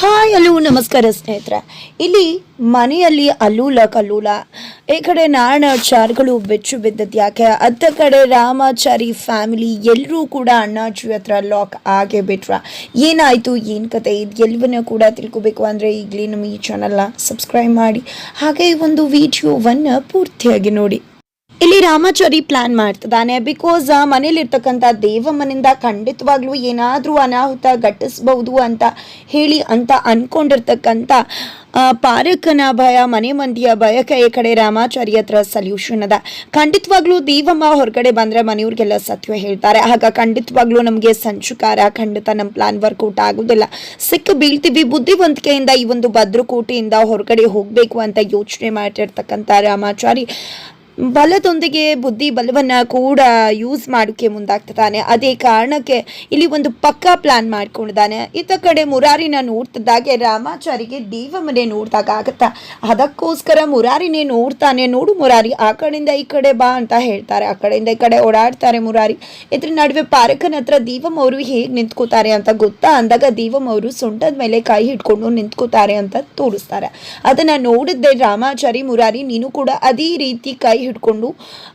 Hi ಅಲ್ಲೂ, ನಮಸ್ಕಾರ ಸ್ನೇಹಿತರೆ. ಇಲ್ಲಿ ಮನೆಯಲ್ಲಿ ಅಲ್ಲೂಲ ಕಲ್ಲೂಲ. ಈ ಕಡೆ ನಾಣಾಚಾರ್ಗಳು ಬೆಚ್ಚು ಬಿದ್ದದ್ದು ಯಾಕೆ? ಅತ್ತ ಕಡೆ ರಾಮಾಚಾರಿ ಫ್ಯಾಮಿಲಿ ಎಲ್ಲರೂ ಕೂಡ ಅಣ್ಣಾಜಿ ಹತ್ರ ಲಾಕ್ ಆಗೇ ಬಿಟ್ರ. ಏನಾಯಿತು? ಏನು ಕತೆ? ಇದು ಎಲ್ಲವನ್ನೂ ಕೂಡ ತಿಳ್ಕೊಬೇಕು ಅಂದರೆ ಈಗಲೇ ನಮ್ಮ ಈ ಚಾನಲ್ನ ಸಬ್ಸ್ಕ್ರೈಬ್ ಮಾಡಿ. ಹಾಗೆ ಒಂದು ವಿಡಿಯೋವನ್ನು ಪೂರ್ತಿಯಾಗಿ ನೋಡಿ. ಇಲ್ಲಿ ರಾಮಾಚಾರಿ ಪ್ಲಾನ್ ಮಾಡ್ತಿದ್ದಾನೆ. ಬಿಕಾಸ್ ಮನೇಲಿರ್ತಕ್ಕಂಥ ದೇವಮ್ಮನಿಂದ ಖಂಡಿತವಾಗ್ಲೂ ಏನಾದರೂ ಅನಾಹುತ ಘಟಿಸಬಹುದು ಅಂತ ಹೇಳಿ ಅಂತ ಅಂದ್ಕೊಂಡಿರ್ತಕ್ಕಂಥ ಪಾರಕನ ಭಯ, ಮನೆ ಮಂದಿಯ ಭಯಕ್ಕೆ ಈ ಕಡೆ ರಾಮಾಚಾರಿ ಹತ್ರ ಸಲ್ಯೂಷನ್ ಅದ. ಖಂಡಿತವಾಗ್ಲೂ ದೇವಮ್ಮ ಹೊರಗಡೆ ಬಂದ್ರೆ ಮನೆಯವ್ರಿಗೆಲ್ಲ ಸತ್ಯ ಹೇಳ್ತಾರೆ. ಆಗ ಖಂಡಿತವಾಗ್ಲೂ ನಮಗೆ ಸಂಚುಕಾರ, ಖಂಡಿತ ನಮ್ಮ ಪ್ಲಾನ್ ವರ್ಕೌಟ್ ಆಗೋದಿಲ್ಲ. ಸಿಕ್ಕ ಬೀಳ್ತೀವಿ, ಬುದ್ಧಿವಂತಿಕೆಯಿಂದ ಈ ಒಂದು ಭದ್ರಕೋಟೆಯಿಂದ ಹೊರಗಡೆ ಹೋಗಬೇಕು ಅಂತ ಯೋಚನೆ ಮಾಡಿರ್ತಕ್ಕಂಥ ರಾಮಾಚಾರಿ. ಬಲದೊಂದಿಗೆ ಬುದ್ಧಿ ಬಲವನ್ನ ಕೂಡ ಯೂಸ್ ಮಾಡೋಕ್ಕೆ ಮುಂದಾಗ್ತಿದ್ದಾನೆ. ಅದೇ ಕಾರಣಕ್ಕೆ ಇಲ್ಲಿ ಒಂದು ಪಕ್ಕಾ ಪ್ಲಾನ್ ಮಾಡ್ಕೊಂಡಿದ್ದಾನೆ. ಇತ್ತ ಕಡೆ ಮುರಾರಿನ ನೋಡ್ತಿದ್ದಾಗೆ ರಾಮಾಚಾರಿಗೆ ದೇವಮನೆ ನೋಡಿದಾಗ ಆಗುತ್ತಾ? ಅದಕ್ಕೋಸ್ಕರ ಮುರಾರಿನೇ ನೋಡ್ತಾನೆ. ನೋಡು ಮುರಾರಿ, ಆ ಕಡೆಯಿಂದ ಈ ಕಡೆ ಬಾ ಅಂತ ಹೇಳ್ತಾರೆ. ಆ ಕಡೆಯಿಂದ ಈ ಕಡೆ ಓಡಾಡ್ತಾರೆ ಮುರಾರಿ. ಇದ್ರ ನಡುವೆ ಪಾರಕನ ಹತ್ರ ದೀವಂ ಅವರು ಹೇಗೆ ನಿಂತ್ಕೋತಾರೆ ಅಂತ ಗೊತ್ತಾ? ಅಂದಾಗ ದೀವಂ ಅವರು ಸೊಂಟದ ಮೇಲೆ ಕೈ ಹಿಡ್ಕೊಂಡು ನಿಂತ್ಕೋತಾರೆ ಅಂತ ತೋರಿಸ್ತಾರೆ. ಅದನ್ನ ನೋಡಿದ್ದೆ ರಾಮಾಚಾರಿ ಮುರಾರಿ, ನೀನು ಕೂಡ ಅದೇ ರೀತಿ ಕೈ ಹಿಡ್ಕೊಂಡು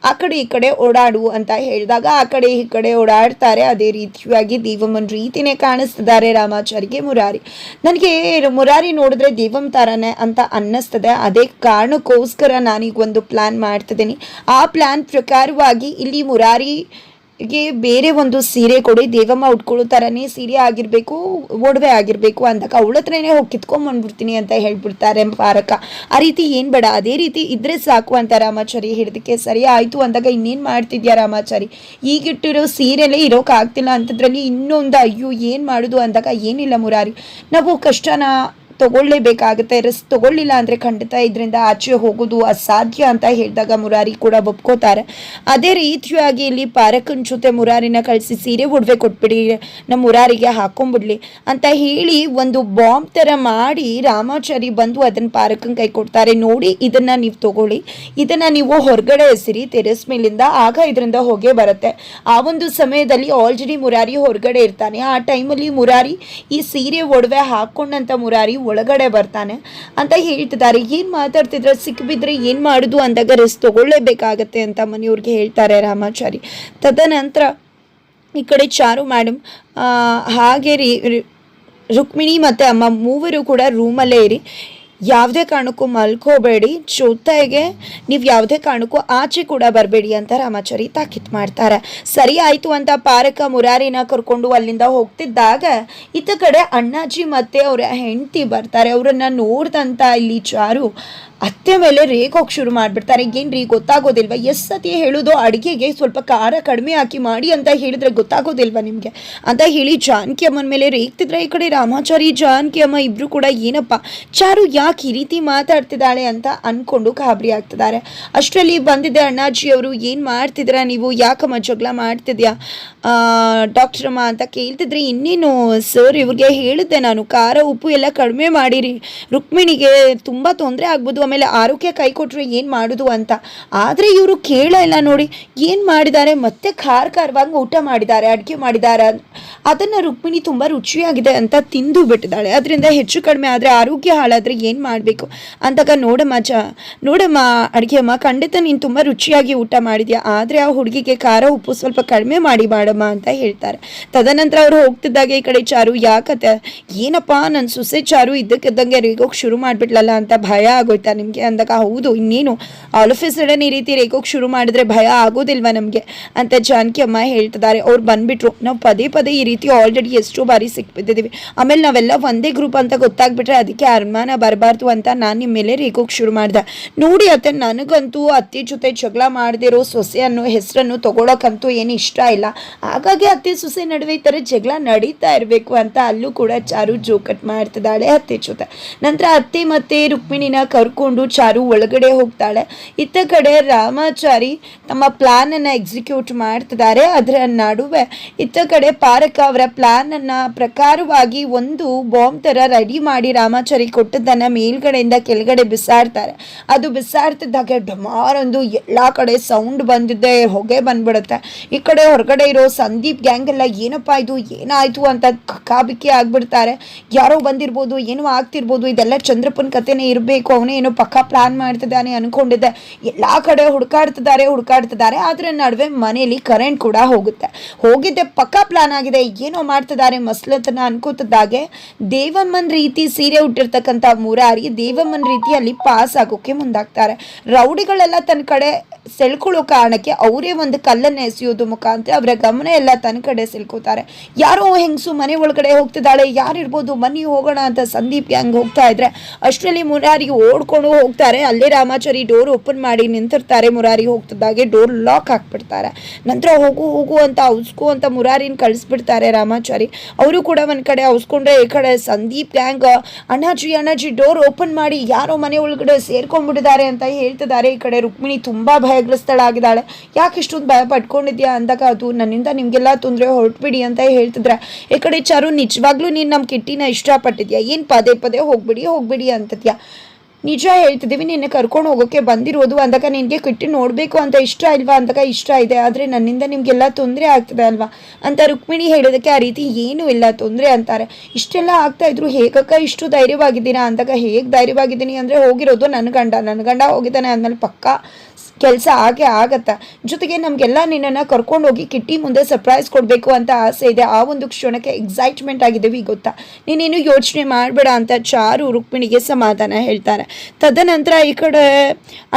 ಆ ಕಡೆ ಈ ಕಡೆ ಓಡಾಡು ಅಂತ ಹೇಳಿದಾಗ ಆ ಕಡೆ ಈ ಕಡೆ ಓಡಾಡ್ತಾರೆ. ಅದೇ ರೀತಿಯಾಗಿ ದೇವಮ್ಮನ ರೀತಿನೇ ಕಾಣಿಸ್ತಿದ್ದಾರೆ ರಾಮಾಚಾರಿಗೆ ಮುರಾರಿ. ನನಗೆ ಮುರಾರಿ ನೋಡಿದ್ರೆ ದೇವಂ ಥರನೇ ಅಂತ ಅನ್ನಿಸ್ತದೆ. ಅದೇ ಕಾರಣಕ್ಕೋಸ್ಕರ ನಾನೀಗ ಒಂದು ಪ್ಲಾನ್ ಮಾಡ್ತಿದ್ದೀನಿ. ಆ ಪ್ಲಾನ್ ಪ್ರಕಾರವಾಗಿ ಇಲ್ಲಿ ಮುರಾರಿ ಗೆ ಬೇರೆ ಒಂದು ಸೀರೆ ಕೊಡಿ, ದೇವಮ್ಮ ಉಟ್ಕೊಳ್ಳೋ ಥರನೇ ಸೀರೆ ಆಗಿರಬೇಕು, ಒಡವೆ ಆಗಿರಬೇಕು ಅಂದಾಗ ಅವಳ ಹತ್ರನೇ ಹೋಗಿ ಕಿತ್ಕೊಂಡ್ಬಂದ್ಬಿಡ್ತೀನಿ ಅಂತ ಹೇಳ್ಬಿಡ್ತಾರೆ ಪಾರಕ. ಆ ರೀತಿ ಏನು ಬೇಡ, ಅದೇ ರೀತಿ ಇದ್ರೆ ಸಾಕು ಅಂತ ರಾಮಾಚಾರಿ ಹಿಡಿದಕ್ಕೆ ಸರಿ ಆಯಿತು ಅಂದಾಗ ಇನ್ನೇನು ಮಾಡ್ತಿದ್ಯಾ ರಾಮಾಚಾರಿ? ಈಗಿಟ್ಟಿರೋ ಸೀರೆಲೇ ಇರೋಕ್ಕಾಗ್ತಿಲ್ಲ ಅಂತದ್ರಲ್ಲಿ ಇನ್ನೊಂದು, ಅಯ್ಯೋ, ಏನು ಮಾಡೋದು ಅಂದಾಗ ಏನಿಲ್ಲ ಮುರಾರಿ. ನಾವು ಕಷ್ಟನ ತಗೊಳ್ಳೇಬೇಕಾಗುತ್ತೆ. ರಿಸ್ಕ್ ತಗೊಳ್ಳಿಲ್ಲ ಅಂದರೆ ಖಂಡಿತ ಇದರಿಂದ ಆಚೆ ಹೋಗೋದು ಅಸಾಧ್ಯ ಅಂತ ಹೇಳಿದಾಗ ಮುರಾರಿ ಕೂಡ ಒಪ್ಕೋತಾರೆ. ಅದೇ ರೀತಿಯಾಗಿ ಇಲ್ಲಿ ಪಾರಕನ ಜೊತೆ ಮುರಾರಿನ ಕಳಿಸಿ ಸೀರೆ ಒಡವೆ ಕೊಟ್ಬಿಡಿ, ನಮ್ಮ ಮುರಾರಿಗೆ ಹಾಕೊಂಡ್ಬಿಡ್ಲಿ ಅಂತ ಹೇಳಿ ಒಂದು ಬಾಂಬ್ ಥರ ಮಾಡಿ ರಾಮಾಚಾರಿ ಬಂದು ಅದನ್ನು ಪಾರಕನ ಕೈ ಕೊಡ್ತಾರೆ. ನೋಡಿ, ಇದನ್ನು ನೀವು ತಗೊಳ್ಳಿ. ಇದನ್ನು ನೀವು ಹೊರಗಡೆ ಎಸಿರಿ, ತೆರೆಸ್ ಮೇಲಿಂದ ಆಗ ಇದರಿಂದ ಹೊಗೆ ಬರುತ್ತೆ. ಆ ಒಂದು ಸಮಯದಲ್ಲಿ ಆಲ್ರೆಡಿ ಮುರಾರಿ ಹೊರಗಡೆ ಇರ್ತಾನೆ. ಆ ಟೈಮಲ್ಲಿ ಮುರಾರಿ ಈ ಸೀರೆ ಒಡವೆ ಹಾಕೊಂಡಂತ ಮುರಾರಿ ಒಳಗಡೆ ಬರ್ತಾನೆ ಅಂತ ಹೇಳ್ತಿದ್ದಾರೆ. ಏನು ಮಾತಾಡ್ತಿದ್ರೆ? ಸಿಕ್ಕಿಬಿದ್ರೆ ಏನು ಮಾಡೋದು ಅಂದಾಗ ರೆಸ್ಟ್ ತಗೊಳ್ಳೇಬೇಕಾಗತ್ತೆ ಅಂತ ಮನೆಯವ್ರಿಗೆ ಹೇಳ್ತಾರೆ ರಾಮಾಚಾರಿ. ತದನಂತರ ಈ ಕಡೆ ಚಾರು ಮೇಡಮ್ ಹಾಗೆ ರೀ ರುಕ್ಮಿಣಿ ಮತ್ತು ಅಮ್ಮ ಮೂವರು ಕೂಡ ರೂಮಲ್ಲೇ ಇರಿ. ಯಾವುದೇ ಕಾರಣಕ್ಕೂ ಮಲ್ಕೋಬೇಡಿ. ಜೊತೆಗೆ ನೀವು ಯಾವುದೇ ಕಾರಣಕ್ಕೂ ಆಚೆ ಕೂಡ ಬರಬೇಡಿ ಅಂತ ರಾಮಾಚಾರಿ ತಾಕೀತ್ ಮಾಡ್ತಾರೆ. ಸರಿ ಆಯಿತು ಅಂತ ಪಾರಕ ಮುರಾರಿನ ಕರ್ಕೊಂಡು ಅಲ್ಲಿಂದ ಹೋಗ್ತಿದ್ದಾಗ ಇತ್ತ ಕಡೆ ಅಣ್ಣಾಜಿ ಮತ್ತೆ ಅವರ ಹೆಂಡತಿ ಬರ್ತಾರೆ. ಅವರನ್ನು ನೋಡ್ದಂತ ಇಲ್ಲಿ ಚಾರು ಅತ್ತೆ ಮೇಲೆ ರೇಗೋಗಿ ಶುರು ಮಾಡಿಬಿಡ್ತಾರೆ. ರೀ ಗೊತ್ತಾಗೋದಿಲ್ವಾ? ಎಷ್ಟು ಸತಿ ಹೇಳೋದು ಅಡುಗೆಗೆ ಸ್ವಲ್ಪ ಖಾರ ಕಡಿಮೆ ಹಾಕಿ ಮಾಡಿ ಅಂತ ಹೇಳಿದ್ರೆ ಗೊತ್ತಾಗೋದಿಲ್ವಾ ನಿಮಗೆ? ಅಂತ ಹೇಳಿ ಜಾನಕಿ ಅಮ್ಮನ ಮೇಲೆ ರೇಗ್ತಿದ್ರೆ ಈ ಕಡೆ ರಾಮಾಚಾರಿ, ಜಾನಕಿ ಅಮ್ಮ ಇಬ್ರು ಕೂಡ ಏನಪ್ಪ, ಚಾರು ಯಾಕೆ ಈ ರೀತಿ ಮಾತಾಡ್ತಿದ್ದಾಳೆ ಅಂತ ಅನ್ಕೊಂಡು ಗಾಬರಿ ಆಗ್ತಿದ್ದಾರೆ. ಅಷ್ಟರಲ್ಲಿ ಬಂದಿದ್ದೆ ಅಣ್ಣಾಜಿ ಅವರು, ಏನು ಮಾಡ್ತಿದ್ರ ನೀವು? ಯಾಕಮ್ಮ ಜಗಳ ಮಾಡ್ತಿದ್ಯಾ? ಡಾಕ್ಟರ್ ಅಮ್ಮ ಅಂತ ಕೇಳ್ತಿದ್ರೆ ಇನ್ನೇನು ಸರ್ ಇವ್ರಿಗೆ ಹೇಳಿದ್ದೆ ನಾನು, ಖಾರ ಉಪ್ಪು ಎಲ್ಲ ಕಡಿಮೆ ಮಾಡಿರಿ. ರುಕ್ಮಿಣಿಗೆ ತುಂಬ ತೊಂದರೆ ಆಗ್ಬೋದು ಆಮೇಲೆ ಆರೋಗ್ಯ ಕೈ ಕೊಟ್ಟರೆ ಏನು ಮಾಡೋದು ಅಂತ. ಆದರೆ ಇವರು ಕೇಳಲ್ಲ ನೋಡಿ. ಏನು ಮಾಡಿದ್ದಾರೆ? ಮತ್ತೆ ಖಾರ ಖಾರವಾಗಿ ಊಟ ಮಾಡಿದ್ದಾರೆ, ಅಡುಗೆ ಮಾಡಿದ್ದಾರೆ ಅದನ್ನು ರುಕ್ಮಿಣಿ ತುಂಬ ರುಚಿಯಾಗಿದೆ ಅಂತ ತಿಂದು ಬಿಟ್ಟಿದ್ದಾಳೆ. ಅದರಿಂದ ಹೆಚ್ಚು ಕಡಿಮೆ ಆದರೆ ಆರೋಗ್ಯ ಹಾಳಾದರೆ ಏನು ಮಾಡಬೇಕು? ಅಂತಕ ನೋಡಮ್ಮ ಚ, ನೋಡಮ್ಮ ಅಡುಗೆ ಅಮ್ಮ, ಖಂಡಿತ ನೀನು ತುಂಬ ರುಚಿಯಾಗಿ ಊಟ ಮಾಡಿದ್ಯಾ. ಆದರೆ ಆ ಹುಡುಗಿಗೆ ಖಾರ ಉಪ್ಪು ಸ್ವಲ್ಪ ಕಡಿಮೆ ಮಾಡಿ ಮಾಡಮ್ಮ ಅಂತ ಹೇಳ್ತಾರೆ. ತದನಂತರ ಅವರು ಹೋಗ್ತಿದ್ದಾಗ ಈ ಕಡೆ ಚಾರು, ಯಾಕತ್ತೆ? ಏನಪ್ಪ? ನನ್ನ ಸೊಸೆ ಚಾರು ಇದ್ದಕ್ಕಿದ್ದಂಗೆ ರೇಗೋಗಿ ಶುರು ಮಾಡಿಬಿಟ್ಲಲ್ಲ ಅಂತ ಭಯ ಆಗೋಯ್ತಾ ನಿಮಗೆ ಅಂದಾಗ, ಹೌದು, ಇನ್ನೇನು? ಆಲ್ ಆಫ್ ಎ ಸಡನ್ ಈ ರೀತಿ ರೇಖೋಕ್ ಶುರು ಮಾಡಿದ್ರೆ ಭಯ ಆಗೋದಿಲ್ವಾ ನಮಗೆ? ಅಂತ ಜಾನಕಿ ಅಮ್ಮ ಹೇಳ್ತಿದ್ದಾರೆ. ಅವ್ರು ಬಂದುಬಿಟ್ರು. ನಾವು ಪದೇ ಪದೇ ಈ ರೀತಿ ಆಲ್ರೆಡಿ ಎಷ್ಟೋ ಬಾರಿ ಸಿಕ್ಬಿದ್ದಿದ್ದೀವಿ ಆಮೇಲೆ ನಾವೆಲ್ಲ ಒಂದೇ ಗ್ರೂಪ್ ಅಂತ ಗೊತ್ತಾಗ್ಬಿಟ್ರೆ ಅದಕ್ಕೆ ಅನುಮಾನ ಬರಬಾರ್ದು ಅಂತ ನಾನು ನಿಮ್ಮ ಮೇಲೆ ರೇಗೋಗಿ ಶುರು ಮಾಡಿದೆ. ನೋಡಿ ಅತ್ತೆ, ನನಗಂತೂ ಅತ್ತೆ ಜೊತೆ ಜಗಳ ಮಾಡದಿರೋ ಸೊಸೆ ಅನ್ನೋ ಹೆಸರನ್ನು ತಗೊಳಕ್ಕಂತೂ ಏನು ಇಷ್ಟ ಇಲ್ಲ. ಹಾಗಾಗಿ ಅತ್ತೆ ಸೊಸೆ ನಡುವೆ ಈ ಥರ ಜಗಳ ನಡೀತಾ ಇರಬೇಕು ಅಂತ ಅಲ್ಲೂ ಕೂಡ ಚಾರು ಜೋಕಟ್ ಮಾಡ್ತಿದ್ದಾಳೆ ಅತ್ತೆ ಜೊತೆ. ನಂತರ ಅತ್ತೆ ಮತ್ತೆ ರುಕ್ಮಿಣಿನ ಕರ್ಕೊಂಡು ಅಂದ್ಕೊಂಡು ಚಾರು ಒಳಗಡೆ ಹೋಗ್ತಾಳೆ. ಇತ್ತ ಕಡೆ ರಾಮಾಚಾರಿ ತಮ್ಮ ಪ್ಲ್ಯಾನನ್ನು ಎಕ್ಸಿಕ್ಯೂಟ್ ಮಾಡ್ತಿದ್ದಾರೆ. ಅದರ ನಡುವೆ ಇತ್ತ ಕಡೆ ಪಾರಕ ಅವರ ಪ್ಲ್ಯಾನನ್ನು ಪ್ರಕಾರವಾಗಿ ಒಂದು ಬಾಂಬ್ ಥರ ರೆಡಿ ಮಾಡಿ ರಾಮಾಚಾರಿ ಕೊಟ್ಟದ್ದನ್ನು ಮೇಲ್ಗಡೆಯಿಂದ ಕೆಳಗಡೆ ಬಿಸಾಡ್ತಾರೆ. ಅದು ಬಿಸಾಡ್ತಿದ್ದಾಗ ಡಮಾರ್ ಒಂದು ಎಲ್ಲ ಕಡೆ ಸೌಂಡ್ ಬಂದಿದೆ ಹೊಗೆ ಬಂದ್ಬಿಡುತ್ತೆ. ಈ ಕಡೆ ಹೊರಗಡೆ ಇರೋ ಸಂದೀಪ್ ಗ್ಯಾಂಗ್ ಎಲ್ಲ ಏನಪ್ಪ ಇದು, ಏನಾಯಿತು ಅಂತ ಕಾಬಿಕ್ಕಿ ಆಗ್ಬಿಡ್ತಾರೆ. ಯಾರೋ ಬಂದಿರ್ಬೋದು, ಏನೋ ಆಗ್ತಿರ್ಬೋದು, ಇದೆಲ್ಲ ಚಂದ್ರಪ್ಪನ ಕಥೆನೇ ಇರಬೇಕು, ಅವನೇ ಪಕ್ಕ ಪ್ಲಾನ್ ಮಾಡ್ತಿದ್ದಾನೆ ಅನ್ಕೊಂಡಿದ್ದೆ. ಎಲ್ಲ ಕಡೆ ಹುಡುಕಾಡ್ತಿದ್ದಾರೆ ಹುಡುಕಾಡ್ತಿದ್ದಾರೆ. ಆದರೆ ನಡುವೆ ಮನೆಯಲ್ಲಿ ಕರೆಂಟ್ ಕೂಡ ಹೋಗುತ್ತೆ. ಹೋಗಿದ್ದೆ, ಪಕ್ಕ ಪ್ಲಾನ್ ಆಗಿದೆ. ಏನೋ ಮಾಡ್ತಿದ್ದಾರೆ ಮಸ್ಲತನ ಅನ್ಕೋತಿದ್ದಾಗೆ ದೇವಮ್ಮನ್ ರೀತಿ ಸೀರೆ ಉಟ್ಟಿರ್ತಕ್ಕಂಥ ಮುರಾರಿ ದೇವಮ್ಮನ್ ರೀತಿ ಅಲ್ಲಿ ಪಾಸ್ ಆಗೋಕೆ ಮುಂದಾಗ್ತಾರೆ. ರೌಡಿಗಳೆಲ್ಲ ತನ್ನ ಕಡೆ ಸೆಳ್ಕೊಳ್ಳೋ ಕಾರಣಕ್ಕೆ ಅವರೇ ಒಂದು ಕಲ್ಲನ್ನು ಎಸೆಯೋದು ಮುಖಾಂತರ ಅವರ ಗಮನ ಎಲ್ಲ ತನ್ನ ಕಡೆ ಸಿಲ್ಕೋತಾರೆ. ಯಾರೋ ಹೆಂಗಸು ಮನೆ ಒಳಗಡೆ ಹೋಗ್ತಿದ್ದಾಳೆ, ಯಾರಿರ್ಬೋದು ಮನೆ ಹೋಗೋಣ ಅಂತ ಸಂದೀಪ್ ಗ್ಯಾಂಗ್ ಹೋಗ್ತಾ ಇದ್ರೆ, ಅಷ್ಟರಲ್ಲಿ ಮುರಾರಿ ಓಡ್ಕೊಂಡು ಹೋಗ್ತಾರೆ. ಅಲ್ಲೇ ರಾಮಾಚಾರಿ ಡೋರ್ ಓಪನ್ ಮಾಡಿ ನಿಂತಿರ್ತಾರೆ. ಮುರಾರಿ ಹೋಗ್ತಿದ್ದಾಗೆ ಡೋರ್ ಲಾಕ್ ಹಾಕ್ಬಿಡ್ತಾರೆ. ನಂತರ ಹೋಗು ಹೋಗು ಅಂತ ಔಸ್ಕು ಅಂತ ಮುರಾರಿನ ಕಳಿಸ್ಬಿಡ್ತಾರೆ ರಾಮಾಚಾರಿ. ಅವರು ಕೂಡ ಒಂದು ಕಡೆ ಔಸ್ಕೊಂಡ್ರೆ ಈ ಕಡೆ Sandeep gang Annaji Annaji door open ಮಾಡಿ ಯಾರೋ ಮನೆ ಒಳಗಡೆ ಸೇರ್ಕೊಂಡ್ಬಿಟ್ಟಿದ್ದಾರೆ ಅಂತ ಹೇಳ್ತಿದ್ದಾರೆ. ಈ ಕಡೆ ರುಕ್ಮಿಣಿ ತುಂಬಾ ಭಯಗ್ರಸ್ತಳಾಗಿದ್ದಾಳೆ ಯಾಕೆ ಇಷ್ಟೊಂದು ಭಯ ಪಡ್ಕೊಂಡಿದ್ಯಾ ಅಂದಾಗ ಅದು ನನ್ನಿಂದ ನಿಮಗೆಲ್ಲ ತೊಂದರೆ ಹೊರಟ್ಬಿಡಿ ಅಂತ ಹೇಳ್ತಿದ್ರೆ. ಈ ಕಡೆ ಚಾರು, ನಿಜವಾಗ್ಲೂ ನೀನು ನಮ್ಮ ಕಿಟ್ಟಿನ ಇಷ್ಟಪಟ್ಟಿದ್ಯಾ? ಏನು ಪದೇ ಪದೇ ಹೋಗ್ಬಿಡಿ ಹೋಗ್ಬಿಡಿ ಅಂತದ್ಯಾ? ನಿಜ ಹೇಳ್ತಿದ್ದೀವಿ, ನಿನ್ನೆ ಕರ್ಕೊಂಡು ಹೋಗೋಕ್ಕೆ ಬಂದಿರೋದು ಅಂದಾಗ ನಿನಗೆ ಕಿಟ್ಟಿ ನೋಡಬೇಕು ಅಂತ ಇಷ್ಟ ಇಲ್ವಾ ಅಂದಾಗ ಇಷ್ಟ ಇದೆ. ಆದರೆ ನನ್ನಿಂದ ನಿಮಗೆಲ್ಲ ತೊಂದರೆ ಆಗ್ತದೆ ಅಲ್ವಾ? ಅಂತ ರುಕ್ಮಿಣಿ ಹೇಳೋದಕ್ಕೆ ಆ ರೀತಿ ಏನೂ ಇಲ್ಲ. ತೊಂದರೆ ಅಂತಾರೆ. ಇಷ್ಟೆಲ್ಲ ಆಗ್ತಾ ಇದ್ರು, ಹೇಗಕ್ಕ ಇಷ್ಟು ಧೈರ್ಯವಾಗಿದ್ದೀರಾ ಅಂದಾಗ ಹೇಗೆ ಧೈರ್ಯವಾಗಿದ್ದೀನಿ ಅಂದರೆ ಹೋಗಿರೋದು ನನ್ನ ಗಂಡ. ನನ್ನ ಗಂಡ ಹೋಗಿದ್ದಾನೆ ಅಂದಮೇಲೆ ಪಕ್ಕ ಕೆಲಸ ಆಗೇ ಆಗತ್ತೆ. ಜೊತೆಗೆ ನಮಗೆಲ್ಲ ನಿನ್ನನ್ನು ಕರ್ಕೊಂಡು ಹೋಗಿ ಕಿಟ್ಟಿ ಮುಂದೆ ಸರ್ಪ್ರೈಸ್ ಕೊಡಬೇಕು ಅಂತ ಆಸೆ ಇದೆ. ಆ ಒಂದು ಕ್ಷಣಕ್ಕೆ ಎಕ್ಸೈಟ್ಮೆಂಟ್ ಆಗಿದ್ದೀವಿ ಗೊತ್ತಾ. ನೀನೇನು ಯೋಚನೆ ಮಾಡಬೇಡ ಅಂತ ಚಾರು ರುಕ್ಮಿಣಿಗೆ ಸಮಾಧಾನ ಹೇಳ್ತಾರೆ ತದನಂತರ ಈ ಕಡೆ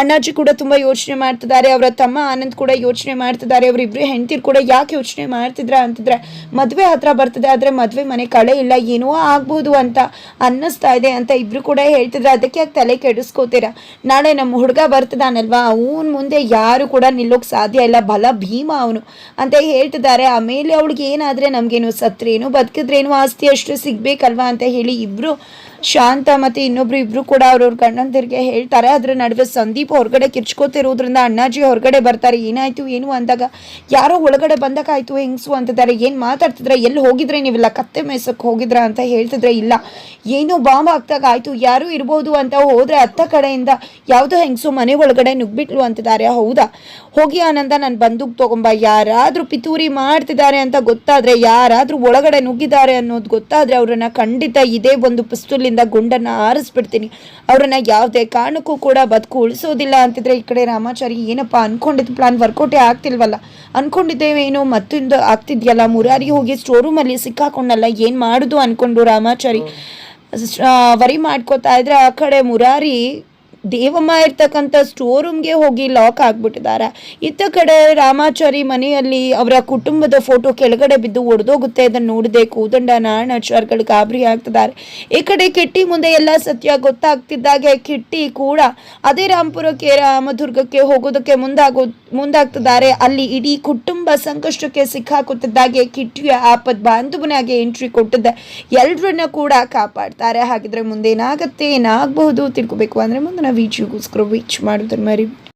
ಅಣ್ಣಾಜಿ ಕೂಡ ತುಂಬ ಯೋಚನೆ ಮಾಡ್ತಿದ್ದಾರೆ. ಅವರ ತಮ್ಮ ಆನಂದ್ ಕೂಡ ಯೋಚನೆ ಮಾಡ್ತಿದ್ದಾರೆ. ಅವರಿಬ್ಬರು ಹೆಂಡ್ತಿರು ಕೂಡ ಯಾಕೆ ಯೋಚನೆ ಮಾಡ್ತಿದ್ರ ಅಂತಿದ್ರೆ, ಮದುವೆ ಹತ್ರ ಬರ್ತದೆ, ಆದರೆ ಮದುವೆ ಮನೆ ಕಳೆ ಇಲ್ಲ, ಏನೋ ಆಗ್ಬೋದು ಅಂತ ಅನ್ನಿಸ್ತಾ ಇದೆ ಅಂತ ಇಬ್ರು ಕೂಡ ಹೇಳ್ತಿದ್ರೆ. ಅದಕ್ಕೆ ಯಾಕೆ ತಲೆ ಕೆಡಿಸ್ಕೋತೀರಾ? ನಾಳೆ ನಮ್ಮ ಹುಡುಗ ಬರ್ತದಾನಲ್ವಾ? ಅವನ ಮುಂದೆ ಯಾರು ಕೂಡ ನಿಲ್ಲೋಕೆ ಸಾಧ್ಯ ಇಲ್ಲ. ಬಲ ಭೀಮ ಅವನು. ಅಂತ ಹೇಳ್ತಿದ್ದಾರೆ. ಆಮೇಲೆ ಅವಳಿಗೆ ಏನಾದರೆ ನಮಗೇನು ಸತ್ರೇನು ಬದುಕಿದ್ರೇನು ಆಸ್ತಿ ಅಷ್ಟು ಸಿಗ್ಬೇಕಲ್ವಾ ಅಂತ ಹೇಳಿ ಇಬ್ರು ಶಾಂತ ಮತ್ತು ಇನ್ನೊಬ್ರು ಇಬ್ರು ಕೂಡ ಅವ್ರವ್ರ ಗಂಡಂದಿರಿಗೆ ಹೇಳ್ತಾರೆ. ಅದ್ರ ನಡುವೆ ಸಂದೀಪ್ ಹೊರಗಡೆ ಕಿರ್ಚ್ಕೋತಿರೋದ್ರಿಂದ ಅಣ್ಣಾಜಿ ಹೊರಗಡೆ ಬರ್ತಾರೆ. ಏನಾಯ್ತು, ಏನು ಅಂದಾಗ, ಯಾರೋ ಒಳಗಡೆ ಬಂದಾಗ ಆಯ್ತು ಹೆಂಗಸು ಅಂತಿದ್ದಾರೆ, ಏನು ಮಾತಾಡ್ತಿದ್ರೆ, ಎಲ್ಲಿ ಹೋಗಿದ್ರೆ ನೀವೆಲ್ಲ, ಕತ್ತೆ ಮೇಸಕ್ಕೆ ಹೋಗಿದ್ರ ಅಂತ ಹೇಳ್ತಿದ್ರೆ ಇಲ್ಲ. ಏನೋ ಬಾಂಬ್ ಆಗ್ದಾಗ ಆಯ್ತು ಯಾರು ಇರ್ಬೋದು ಅಂತ ಹೋದ್ರೆ ಅತ್ತ ಕಡೆಯಿಂದ ಯಾವುದೋ ಹೆಂಗಸು ಮನೆ ಒಳಗಡೆ ನುಗ್ಬಿಟ್ಲು ಅಂತಿದ್ದಾರೆ. ಹೌದಾ? ಹೋಗಿ ಆನಂದ, ನಾನು ಬಂದೂಕ್ ತಗೊಂಬ, ಯಾರಾದ್ರೂ ಪಿತೂರಿ ಮಾಡ್ತಿದ್ದಾರೆ ಅಂತ ಗೊತ್ತಾದ್ರೆ, ಯಾರಾದ್ರೂ ಒಳಗಡೆ ನುಗ್ಗಿದ್ದಾರೆ ಅನ್ನೋದು ಗೊತ್ತಾದ್ರೆ ಅವ್ರನ್ನ ಖಂಡಿತ ಇದೇ ಒಂದು ಪಿಸ್ತೂಲಿಂದ ಗುಂಡನ್ನ ಆರಿಸ್ಬಿಡ್ತೀನಿ. ಅವ್ರನ್ನ ಯಾವುದೇ ಕಾರಣಕ್ಕೂ ಕೂಡ ಬದುಕು ಉಳಿಸೋದಿಲ್ಲ ಅಂತಿದ್ರೆ ಈ ಕಡೆ ರಾಮಾಚಾರಿ ಏನಪ್ಪ ಅನ್ಕೊಂಡಿದ್ದು ಪ್ಲಾನ್ ವರ್ಕೌಟೇ ಆಗ್ತಿಲ್ವಲ್ಲ? ಅನ್ಕೊಂಡಿದ್ದೇವೇನು ಏನೋ ಮತ್ತೊಂದು ಆಗ್ತಿದ್ಯಲ್ಲ? ಮುರಾರಿ ಹೋಗಿ ಸ್ಟೋರ್ ರೂಮಲ್ಲಿ ಸಿಕ್ಕಾಕೊಂಡಲ್ಲ? ಏನು ಮಾಡುದು ಅನ್ಕೊಂಡು ರಾಮಾಚಾರಿ? ವರಿ ಮಾಡ್ಕೋತಾ ಇದ್ರೆ ಆ ಕಡೆ ಮುರಾರಿ ದೇವಮ್ಮ ಇರ್ತಕ್ಕಂಥ ಸ್ಟೋರ್ ರೂಮ್ಗೆ ಹೋಗಿ ಲಾಕ್ ಆಗ್ಬಿಟ್ಟಿದ್ದಾರೆ. ಇತ್ತ ಕಡೆ ರಾಮಾಚಾರಿ ಮನೆಯಲ್ಲಿ ಅವರ ಕುಟುಂಬದ ಫೋಟೋ ಕೆಳಗಡೆ ಬಿದ್ದು ಒಡೆದೋಗುತ್ತೆ. ಅದನ್ನು ನೋಡಿದೆ ಕೂದಂಡ ನಾರಾಯಣಾಚಾರ್ಗಳು ಗಾಬರಿ ಆಗ್ತಿದ್ದಾರೆ. ಈ ಕಡೆ ಕಿಟ್ಟಿ ಮುಂದೆ ಎಲ್ಲ ಸತ್ಯ ಗೊತ್ತಾಗ್ತಿದ್ದಾಗೆ, ಕಿಟ್ಟಿ ಕೂಡ ಅದೇ ರಾಮಪುರಕ್ಕೆ, ರಾಮದುರ್ಗಕ್ಕೆ ಹೋಗೋದಕ್ಕೆ ಮುಂದಾಗೋ, ಮುಂದಾಗ್ತಿದ್ದಾರೆ. ಅಲ್ಲಿ ಇಡೀ ಕುಟುಂಬ ಸಂಕಷ್ಟಕ್ಕೆ ಸಿಕ್ಕಾಕುತ್ತಿದ್ದಾಗೆ ಕಿಟ್ಟಿಯ ಆಪದ್ ಬಾಂಧವನಾಗಿ ಎಂಟ್ರಿ ಕೊಟ್ಟಿದ್ದೆ ಎಲ್ರನ್ನ ಕೂಡ ಕಾಪಾಡ್ತಾರೆ. ಹಾಗಿದ್ರೆ ಮುಂದೆ ಏನಾಗುತ್ತೆ ಏನಾಗಬಹುದು ತಿಳ್ಕೊಬೇಕು ಅಂದ್ರೆ ಮುಂದಿನ ವೀಡಿಯೋಗೋಸ್ಕರ ವೀಚ್ ಮಾಡೋದನ್ನ ಮರಿ